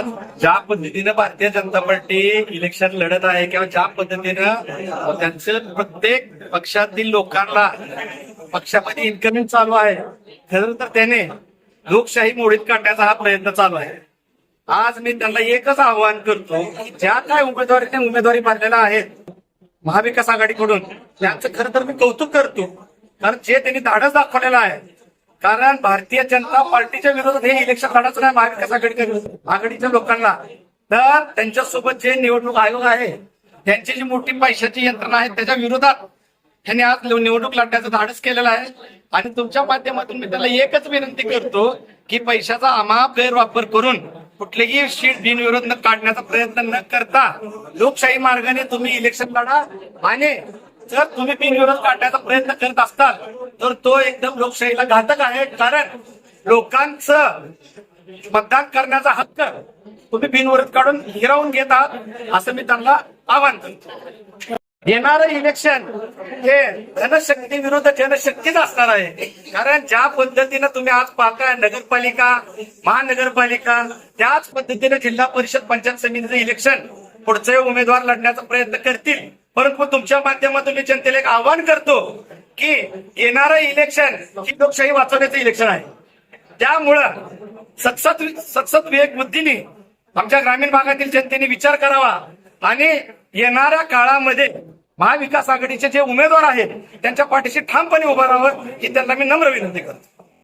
ज्या पद्धतीनं Bharatiya Janata party election लढत आहे किंवा ज्या पद्धतीनं त्यांचं प्रत्येक पक्षातील लोकांना पक्षामध्ये इन्कमिंग चालू आहे खरं तर त्याने लोकशाही मोडीत काढण्याचा हा प्रयत्न चालू आहे. आज मी त्यांना एकच आवाहन करतो की ज्या काय उमेदवारी उमेदवारी भरलेल्या आहेत महाविकास आघाडीकडून त्यांचं खरं तर मी कौतुक करतो. कारण जे त्यांनी धाडस दाखवलेलं आहे कारण भारतीय जनता पार्टीच्या विरोधात हे इलेक्शन लढायचं नाही महाविकास आघाडी आघाडीच्या लोकांना. तर त्यांच्यासोबत जे निवडणूक आयोग आहे त्यांची जी मोठी पैशाची यंत्रणा आहे त्याच्या विरोधात त्यांनी आज निवडणूक लढण्याचं धाडस केलेलं आहे. आणि तुमच्या माध्यमातून मी त्याला एकच विनंती करतो की पैशाचा अमाप गैरवापर करून कुठलेही शीट बिनविरोध न काढण्याचा प्रयत्न न करता लोकशाही मार्गाने तुम्ही इलेक्शन लढा. आणि जर तुम्ही बिनविरोध काढण्याचा प्रयत्न करत असताल तर तो एकदम लोकशाहीला घातक आहे. कारण लोकांचं मतदान करण्याचा हक्क तुम्ही बिनविरोध काढून हिरावून घेत आहात असं मी त्यांना आवाहन करतो. येणारं इलेक्शन हे धनशक्ती विरुद्ध जनशक्तीच असणार आहे. कारण ज्या पद्धतीनं तुम्ही आज पाहताय नगरपालिका महानगरपालिका त्याच पद्धतीने जिल्हा परिषद पंचायत समितीचं इलेक्शन पुढचे उमेदवार लढण्याचा प्रयत्न करतील. परंतु तुमच्या माध्यमातून मी जनतेला एक आवाहन करतो की येणारं इलेक्शन ही लोकशाही वाचवण्याचं इलेक्शन आहे. त्यामुळं सतसत सतसत विवेक बुद्धीने आमच्या ग्रामीण भागातील जनतेने विचार करावा आणि येणाऱ्या काळामध्ये महाविकास आघाडीचे जे उमेदवार आहेत त्यांच्या पाठीशी ठामपणे उभं राहावं ही त्यांना मी नम्र विनंती करतो.